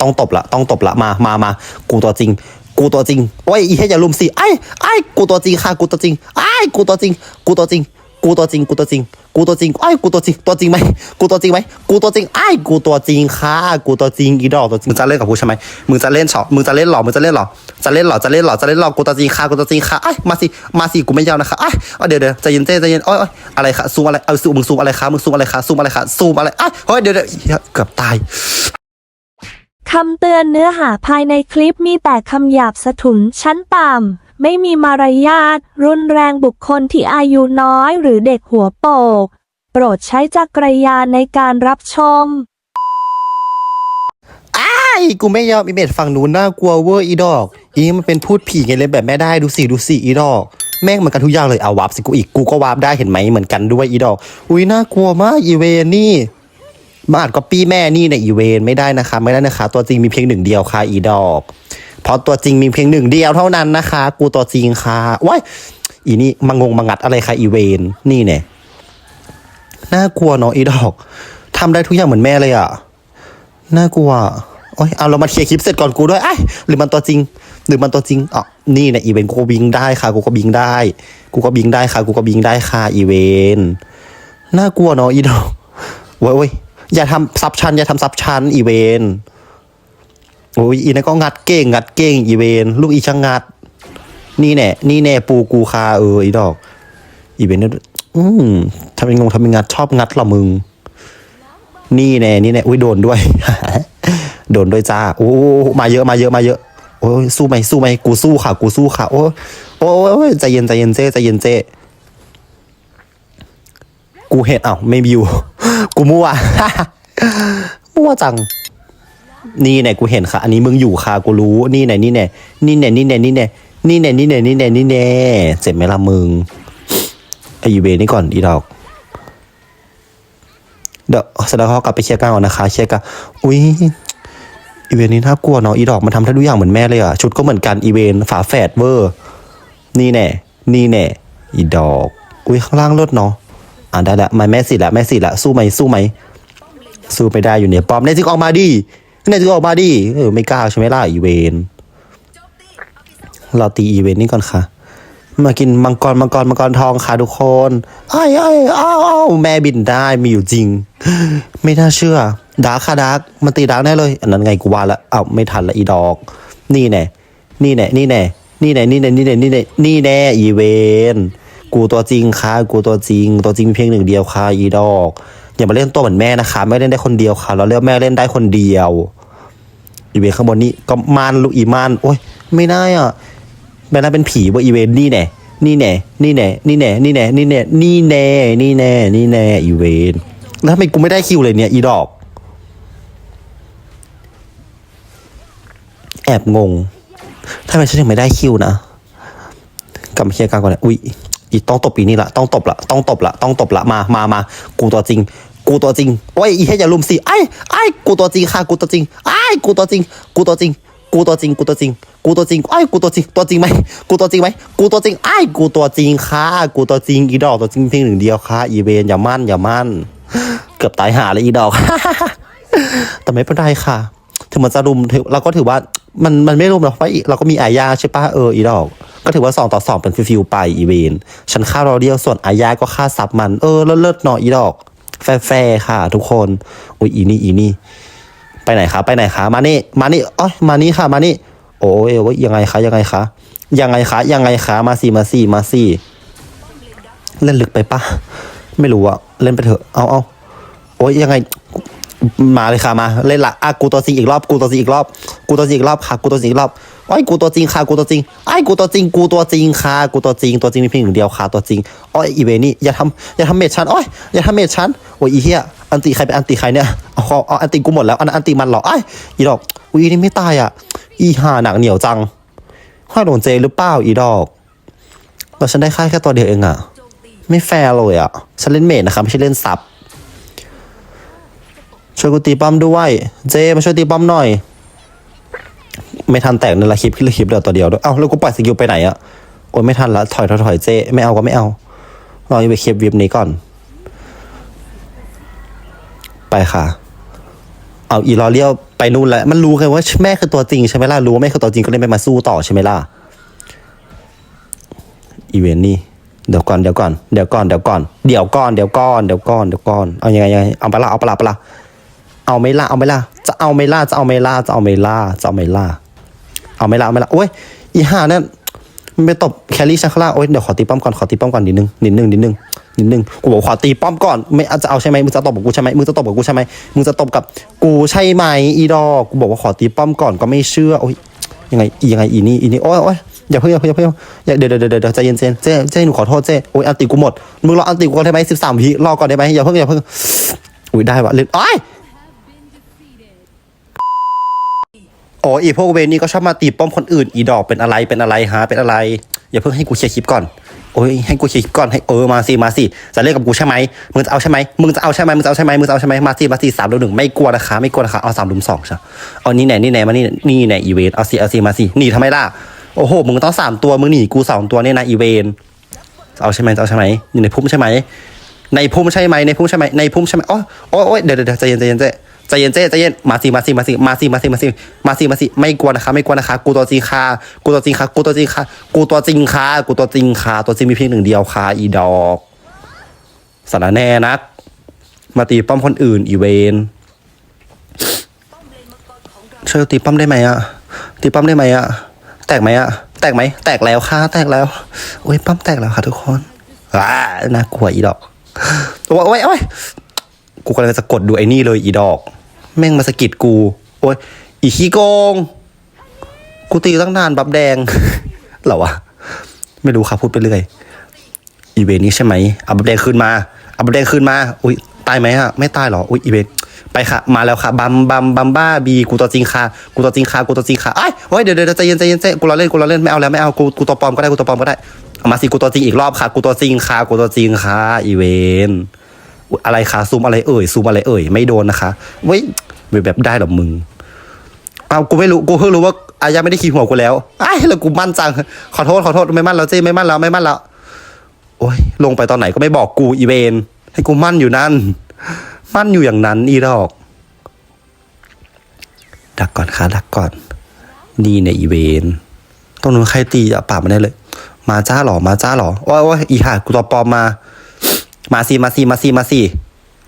ต้องตบละต้องตบละมามามากูตัวจริง กูตัวจริงโอ้ยอีเหี้ยอย่าลุมสิไอ้ไอ้กูตัวจริงค่ะกูตัวจริงไอ้กูตัวจริง กูตัวจริง กูตัวจริง กูตัวจริง กูตัวจริงไอ้กูตัวจริงตัวจริงไหมกูตัวจริงไหมกูตัวจริงไอ้กูตัวจริงค่ะกูตัวจริงอีดอกตัวจริงมึงจะเล่นกับกูใช่ไหมมึงจะเล่นเฉาะมึงจะเล่นหรอมึงจะเล่นหรอจะเล่นหรอจะเล่นหรอจะเล่นหรอกูตัวจริงค่ะกูตัวจริงค่ะไอ้มาสิมาสิกูไม่ยาวนะคะไอ้เอเดี๋ยวเดี๋ยวใจเย็นใจเย็นโอ้ยโอ้ยอะไรคะซูมอะไรเอาซูมมึงซูมอะไรคะมึงซูมอะไรคะซูมอะไรคะซูมอะไรไอ้เฮ้ยเดี๋ยวเดี๋ยวเกือบตาย คำเตือนเนื้อหาภายในคลิปมีแต่คำหยาบสะทุนชั้นต่ำ ไม่มีมารยาท รุนแรงบุคคลที่อายุน้อยหรือเด็กหัวโปก โปรดใช้จักรยานในการรับชมไอ้กูไม่ยอมอีเมดฝั่งนู้นน่ากลัวเวอร์อีดอก อีมันเป็นพูดผีไงเลยแบบแม่ได้ดูสิดูสิอีดอก แม่งเหมือนกันทุกอย่างเลยเอาวับสิกูอีกกูก็วับได้เห็นไหมเหมือนกันด้วยอีดอก อุ้ยน่ากลัวมากอีเวนนี่ มาอาจก็ปี้แม่นี่ในอีเวนไม่ได้นะคะ ไม่ได้นะคะ ตัวจริงมีเพียงหนึ่งเดียวค่ะอีดอก เพราะตัวจริงมีเพียงหนึ่งเดียวเท่านั้นนะคะ กูตัวจริงค่ะว้ายอีนี่มางงมางัดอะไรคะอีเวนนี่เนี่ยน่ากลัวเนาะอีดอกทำได้ทุกอย่างเหมือนแม่เลยอะน่ากลัวโอ้ยเอาเรามาเคลียร์คลิปเสร็จก่อนกูด้วยไอ้หรือมันตัวจริง หรือมันตัวจริงอ๋อนี่เนี่ยอีเวนกูก็บิงได้ค่ะ กูก็บิงได้ กูก็บิงได้ค่ะ กูก็บิงได้ค่ะอีเวนน่ากลัวเนาะอีดอกเว้ยเว้ย อย่าทำซับชันอย่าทำซับชันอีเวนโอ้ยอีนั่นก็งัดเก่งงัดเก่งอีเวนลูกอีช่างงัด นี่แน่นี่แน่ปูกูคาเอออีดอก อีเวนต์เนี่ยอืมทำเป็นงงทำเป็นงัดชอบงัดเหรอมึง นี่แน่นี่แน่อุ้ยโดนด้วย โดนด้วยจ้าโอ้มาเยอะมาเยอะมาเยอะโอ้ยสู้ไหมสู้ไหมกูสู้ค่ะ กูสู้ค่ะ โอ้โอ้ยใจเย็นใจเย็นเจ้ใจเย็นเจ้กูเห็นอ้าวไม่มีอยู่ กูมั่ว มั่วจัง นี่แน่กูเห็นค่ะ อันนี้มึงอยู่ค่ะกูรู้ นี่แน่นี่แน่นี่แน่นี่แน่นี่แน่นี่แน่นี่แน่นี่แน่นี่แน่เจ็บไหมล่ะมึงไอยูเบนี่ก่อนอีดอก เดี๋ยวแสดงเขากลับไปเคลียร์กันก่อนนะคะเคลียร์กันอุ้ยอีเวนนี้น่ากลัวเนาะอีดอกมันทำทุกอย่างเหมือนแม่เลยอะชุดก็เหมือนกันอีเวนฝาแฝดเวอร์ นี่แน่ นี่แน่ อีดอก อุ้ยข้างล่างเลิศเนาะ อ่าได้ละไมาแม่สิละแม่สิละสู้ไหมสู้ไหมสู้ไม่ได้อยู่เนี่ยปอมแน่จริงออกมาดิแน่จริงออกมาดิเออไม่กล้าใช่ไหมล่ะอีเวนเราตีอีเวนนี้ก่อนค่ะ มากินมังกรมังกรมังกรทองค่ะทุกคนไอ้ไอ้อ้าวอ้าวแม่บินได้มีอยู่จริง ไม่น่าเชื่อดาร์คค่ะดาร์คมันตีดาร์คแน่เลย อันนั้นไงกูว่าละอ้าวไม่ทันละอีดอก นี่แน่นี่แน่นี่แน่นี่แน่นี่แน่นี่แน่นี่แน่นี่แน่อีเวน กูตัวจริงค่ะ กูตัวจริง ตัวจริงมีเพียงหนึ่งเดียวค่ะอีดอก อย่ามาเล่นตัวเหมือนแม่นะคะ ไม่เล่นได้คนเดียวค่ะ เราเรียกแม่เล่นได้คนเดียวอีเวนข้างบนนี้ก็มานลูกอีมานโอ้ยไม่ได้อะแม่น่าเป็นผีว่าอีเวนนี่แน่นี่แน่นี่แน่นี่แน่นี่แน่นี่แน่นี่แน่นี่แน่นี่แน่อีเวนแล้วทำไมกูไม่ได้คิวเลยเนี่ยอีดอก แอบงงทำไมฉันถึงไม่ได้คิวนะกลับมาเคลียร์กันก่อนนะอุ้ย อีต้องตบปีนี้ละต้องตบละต้องตบละต้องตบละมามามากูตัวจริง กูตัวจริงโอ้ยอีเหี้ยอย่าลุมสิไอ้ไอ้กูตัวจริงค่ะกูตัวจริงไอ้กูตัวจริง กูตัวจริง กูตัวจริง กูตัวจริง กูตัวจริงไอ้กูตัวจริงตัวจริงไหมกูตัวจริงไหมกูตัวจริงไอ้กูตัวจริงค่ะ กูตัวจริงอีดอกตัวจริงเพียงหนึ่งเดียวค่ะ อีเวนอย่ามั่นอย่ามั่น เกือบตายหาเลยอีดอก แต่ไม่เป็นไรค่ะถึงมันจะรุมถือเราก็ถือว่ามันมันไม่รุมหรอกเพราะเราก็มีอาญาใช่ปะเอออีดอก ก็ถือว่าสองต่อสองเป็นฟิวๆไปอีเวนฉันฆ่าเราเดียวส่วนอาญาก็ฆ่าซับมัน เออเลิศเลิศๆเนาะอีดอก แฟร์ค่ะ ทุกคนอุ้ยอีนี่อีนี่ ไปไหนคะไปไหนคะมานี่มานี่อ๋อมานี่ค่ะมานี่ โอ้ยโอ้ยยังไงคะยังไงคะยังไงคะยังไงคะมาสิมาสิมาสิเล่นลึกไปปะไม่รู้อะเล่นไปเถอะเอาเอาโอ้ยยังไงมาเลยค่ะมาเล่นละอะกูตัวจริงอีกรอบกูตัวจริงอีกรอบกูตัวจริงอีกรอบค่ะกูตัวจริงอีกรอบ ไอ้กูตัวจริงค่ะกูตัวจริงไอ้กูตัวจริงกูตัวจริงค่ะกูตัวจริงตัวจริงมีเพียงหนึ่งเดียวค่ะตัวจริงอ้อยอีเวนี่อย่าทำอย่าทำเมจฉันอ้อยอย่าทำเมจฉันโอ้ยอีเหี้ยอันติใครเป็นอันติใครเนี่ยเอาเอาเอาอันติกูหมดแล้วอันอันติมันหรอไอ้อีดอกอุ้ยอีนี่ไม่ตายอะ อีห่าหนักเหนียวจังห้าโดนเจหรือเปล่าอีดอกแล้วฉันได้ค่าแค่ตัวเดียวเองอะ ไม่แฟร์เลยอะฉันเล่นเมจนะครับไม่ใช่เล่นซับช่วยกูตีป้อมด้วย เจมาช่วยตีป้อมหน่อย ไม่ทันแตกในละคลิปขึ้นละคลิปเดียวตัวเดียวด้วยเอ้าแล้วกูปล่อยสกิลไปไหนอะโอ้ยไม่ทันละถอยถอยถอยเจไม่เอาก็ไม่เอารออยู่ไปเคลิปวิบนี้ก่อน ไปค่ะ เอาอีลอเลียวไปนู่นแล้วมันรู้ไงว่าแม่คือตัวจริงใช่ไหมล่ะรู้ว่าแม่คือตัวจริงก็เลยไม่มาสู้ต่อใช่ไหมล่ะอีเวนต์นี่เดี๋ยวก่อนเดี๋ยวก่อนเดี๋ยวก่อนเดี๋ยวก่อนเดี๋ยวก่อนเดี๋ยวก่อนเดี๋ยวก่อนเดี๋ยวก่อนเอายังไงยังไงเอาปละเอาปละเอาปละเอาไม่ล่ะเอาไม่ล่ะจะเอาไม่ล่ะจะเอาไม่ล่ะจะเอาไม่ล่ะจะเอาไม่ล่ะ เอาไม่ละเอาไม่ละโอ้ยอีห่านี่ยมันไปตบแคลรี่ชักล่าโอ้ยเดี๋ยวขอตีป้อมก่อนขอตีป้อมก่อนนิดนึงนิดนึงนิดนึงนิดนึงกูบอกขอตีป้อมก่อนไม่อาจะเอาใช่ไหมมึงจะตบกับกูใช่ไหมมึงจะตบกับกูใช่ไหมมึงจะตบกับกูใช่ไหมอีดอกูบอกว่าขอตีป้อมก่อนก็ไม่เชื่อโอ้ยยังไงอียังไงอีนี่อีนี่โอ้ยโอ้ยอย่าเพิ่งอย่าเพิ่งอย่าเพิ่งอย่าเดี๋ยวเดี๋ยวเดี๋ยวใจเย็นเจนเจ๊เจ๊หนูขอโทษเจ๊โอ้ยอันติกูหมดมึงรออันติกูก่อนได้ไหมสิบสามวิรอก่อนได้ไหมอย่าเพิ่งอย่าเพิ่งอุ้ยได้วะเล่นอ้ย โอ้ยอีพวกเวนี่ก็ชอบมาตีป้อมคนอื่นอีดอกเป็นอะไรเป็นอะไรฮะเป็นอะไร อย่าเพิ่งให้กูเคลียร์คลิปก่อนโอ้ยให้กูเคลียร์คลิปก่อนให้เออมาสิมาสิจะเล่นกับกูใช่ไหมมึงจะเอาใช่ไหมมึงจะเอาใช่ไหมมึงจะเอาใช่ไหมมึงจะเอาใช่ไหมมาสิมาสิสามลุมหนึ่งไม่กลัวนะคะไม่กลัวนะคะเอาสามลุมสองใช่เอานี่ไหนนี่ไหนมานี่นี่ไหนอีเวนเอาสิเอาสิมาสิหนีทำไมล่ะโอ้โหมึงต้องสามตัวมึงหนีกูสองตัวเนี่ยนะอีเวนเอาใช่ไหมเอาใช่ไหมอยู่ในพุ่มใช่ไหมในพุ่มใช่ไหมในพุ่มใช่ไหมในพุ่มใช่ไหมอ้โอ้โอ้ยเดี๋ยวเดี๋ยวใจเย็นใจเย็นใจ ใจเย็นเจ๊ใจเย็นมาสิมาสิมาสิมาสิมาสิมาสิมาสิมาสิไม่กลัวนะคะ ไม่กลัวนะคะ กูตัวจริงค่ะ กูตัวจริงค่ะ กูตัวจริงค่ะ กูตัวจริงค่ะ กูตัวจริงค่ะ ตัวจริงมีเพียงหนึ่งเดียวค่ะ อีดอกสารแน่นัก มาตีป้อมคนอื่นอีเวนช่วยตีป้อมได้ไหมอะตีป้อมได้ไหมอะแตกไหมอะแตกไหมแตกแล้วค่ะ แตกแล้วโอ้ยป้อมแตกแล้วค่ะ ทุกคนว้าน่ากลัวอีดอกโอ้ยโอ้ยโอ้ยกูกำลังจะกดดูไอ้นี่เลยอีดอก แม่งมาสะกิดกู โอ้ยอีขี้โกง กูตีตั้งนานบับแดงเหรอวะ ไม่รู้ครับพูดไปเรื่อย อีเวนนี้ใช่ไหมเอาบับแดงขึ้นมาเอาบับแดงขึ้นมา อุ้ยตายไหมอะไม่ตายเหรอ อุ้ยอีเวนไปค่ะ มาแล้วค่ะ บัมบัมบัมบ้าบี กูตัวจริงค่ะ กูตัวจริงค่ะ กูตัวจริงค่ะไอ้เฮ้ยเดี๋ยวเดี๋ยวใจเย็นใจเย็นใจกูรอเล่น กูรอเล่น ไม่เอาแล้ว ไม่เอา กู กูตัวปลอมก็ได้ กูตัวปลอมก็ได้เอามาสิ กูตัวจริงอีกรอบค่ะ กูตัวจริงค่ะ กูตัวจริงค่ะ อีเวนต์อุ๊ยอะไรคะซูมอะไรเอ่ย ซูมอะไรเอ่ย ไม่โดนนะคะเว้ย แบบได้หรอมึง เอากูไม่รู้กูเพิ่งรู้ว่าอายาไม่ได้ขี่หัวกูแล้วไอ้แล้วกูมั่นจัง ขอโทษขอโทษไม่มั่นแล้วเจ้ไม่มั่นแล้วไม่มั่นแล้วโอ้ยลงไปตอนไหนก็ไม่บอกกูอีเวนให้กูมั่นอยู่นั่น มั่นอยู่อย่างนั้นอีดอก ดักก่อนค่ะดักก่อน นี่เนี่ยอีเวนตรงนู้นใครตีอะป่ามาได้เลย มาจ้าหรอมาจ้าหรอโอ้ยโอ้ยอีห่ากูตัวปลอมมา มาสิมาสิมาสิมาสิ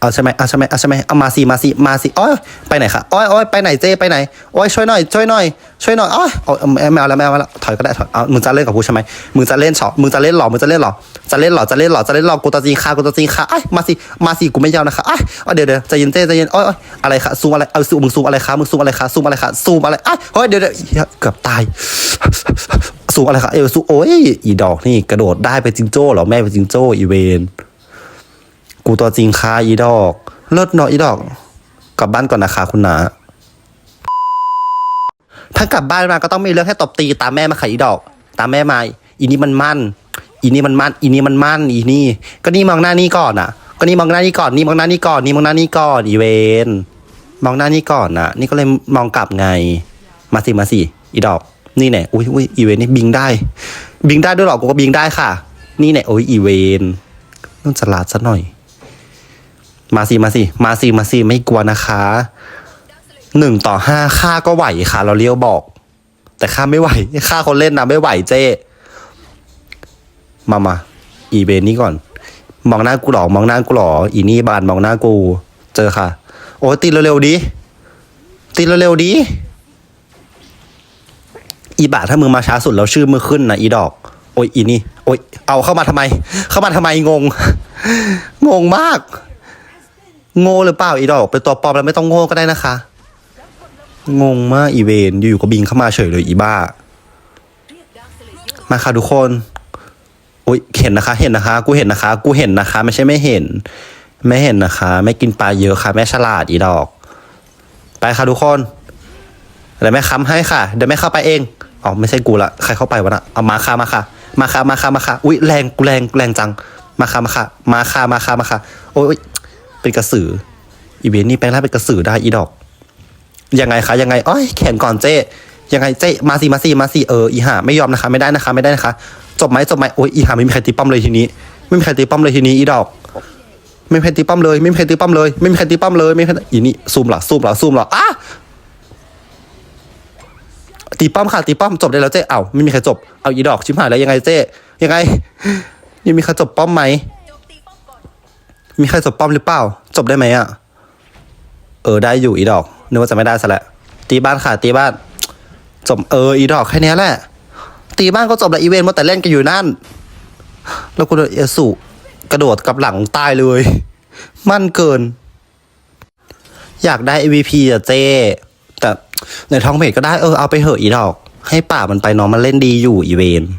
เอาใช่ไหมเอาใช่ไหมเอาใช่ไหมเอามาสิมาสิมาสิโอ้ยไปไหนคะโอ้ยโอ้ยไปไหนเจไปไหนโอ้ยช่วยหน่อยช่วยหน่อยช่วยหน่อยโอ้ยเอาเอาไม่เอาแล้วไม่เอาแล้วถอยก็ได้ถอยเอามึงจะเล่นกับกูใช่ไหมมึงจะเล่นเฉาะมึงจะเล่นหรอมึงจะเล่นหรอจะเล่นหรอจะเล่นหรอจะเล่นหรอกูตัวจริงค่ะกูตัวจริงค่ะไอ้ยมาสิมาสิกูไม่ยาวนะคะไอ้ยเอาเดี๋ยวเดี๋ยวใจเย็นเจใจเย็นโอ้ยอ้ยอะไรคะซูมอะไรเอาซูมมึงซูมอะไรคะมึงซูมอะไรคะซูมอะไรคะซูมอะไรไอ้ยเฮ้ยเดี๋ยวเดี๋ยวเหี้ยเกือบตายซูมอะไรคะเอวซูโอ้ยอีดอกนี่กระโดดได้ไปจิงโจ้เหรอแม่ไปจิงโจ้อีเวน กูตัวจริงค่ะอีดอก เลิศเนาะอีดอก กลับบ้านก่อนนะคะคุณนาถ้ากลับบ้านมาก็ต้องมีเรื่องให้ตบตีตามแม่มาค่ะอีดอก ตามแม่มาอีนี่มันมั่น อีนี่มันมั่น อีนี่มันมั่น อีนี่ ก็นี่มองหน้านี่ก่อนอะ ก็นี่มองหน้านี่ก่อน นี่มองหน้านี่ก่อน นี่มองหน้านี่ก่อน อีเวน มองหน้านี่ก่อนน่ะ นี่ก็เลยมองกลับไง มาสิมาสิ อีดอก นี่แน่อุ้ยอุ้ยอีเวนนี่บิงได้ บิงได้ด้วยหรอ กูก็บิงได้ค่ะ นี่แน่โอ้ยอีเวนต้องฉลาดซะหน่อย มาสิมาสิมาสิมาสิไม่กลัวนะคะหนึ่งต่อห้าค่าก็ไหวค่ะ เราเลี้ยวบอก แต่ค่าไม่ไหวค่าคนเล่นนะไม่ไหวเจ๊มามาอีเวนนี้ก่อน มองหน้ากูหรอมองหน้ากูหรออีนี่บานมองหน้ากู เจอค่ะ โอ้ยตีเร็วๆดีตีเร็วๆดีอีบาถ้ามึงมาช้าสุดแล้วชื่อมือขึ้นนะอีดอก โอ้ยอีนี่โอ้ยเอาเข้ามาทำไม เข้ามาทำไมงง งงมาก โง่หรือเปล่าอีดอกเป็นตัวปลอมแล้วไม่ต้องโง่ก็ได้นะคะ งงมากอีเวนอยู่ๆก็บิงเข้ามาเฉยเลยอีบ้า มาค่ะทุกคนอุ้ยเห็นนะคะ เห็นนะคะ กูเห็นนะคะ กูเห็นนะคะ ไม่ใช่ไม่เห็น ไม่เห็นนะคะ ไม่กินปลาเยอะค่ะแม่ฉลาดอีดอก ไปค่ะทุกคนเดี๋ยวแม่ค้ำให้ค่ะเดี๋ยวแม่เข้าไปเองอ๋อไม่ใช่กูละใครเข้าไปวะนะเอามาค่ะมาค่ะ มาค่ะมาค่ะมาค่ะอุ้ยแรงกูแรงแรงจัง มาค่ะมาค่ะ มาค่ะมาค่ะมาค่ะโอ้ย เป็นกระสือ อีเวนต์นี่แปลงร่างเป็นกระสือได้อีดอก ยังไงคะยังไงอ้อยแข่งก่อนเจ๊ยังไงเจ๊มาสิมาสิมาสิเอออีห่าไม่ยอมนะคะไม่ได้นะคะไม่ได้นะคะ จบไหมจบไหมโอ้ยอีห่าไม่มีใครตีป้อมเลยทีนี้ ไม่มีใครตีป้อมเลยทีนี้อีดอก ไม่มีใครตีป้อมเลย ไม่มีใครตีป้อมเลยไม่มีใครตีป้อมเลยไม่มีใครอีนี่ซูมหรอซูมหรอซูมหรออะตีป้อมค่ะตีป้อมจบได้แล้วเจ๊เอ้าไม่มีใครจบเอาอีดอกชิบหายแล้วยังไงเจ๊ยังไงยังมีใครจบป้อมไหม มีใครจบป้อมหรือเปล่า จบได้ไหมอะเออได้อยู่อีดอก นึกว่าจะไม่ได้ซะแล้วตีบ้านค่ะตีบ้าน จบเอออีดอกแค่นี้แหละ ตีบ้านก็จบล้วอีเวนต์มาแต่เล่นกันอยู่นั่น แล้วกูโดนเอสุกระโดดกับหลังตายเลย มั่นเกิน อยากได้ MVP อะเจแต่ในท้องเพจก็ได้เออเอาไปเหอะอีดอก ให้ป่ามันไปน้องมันเล่นดีอยู่อีเวนต์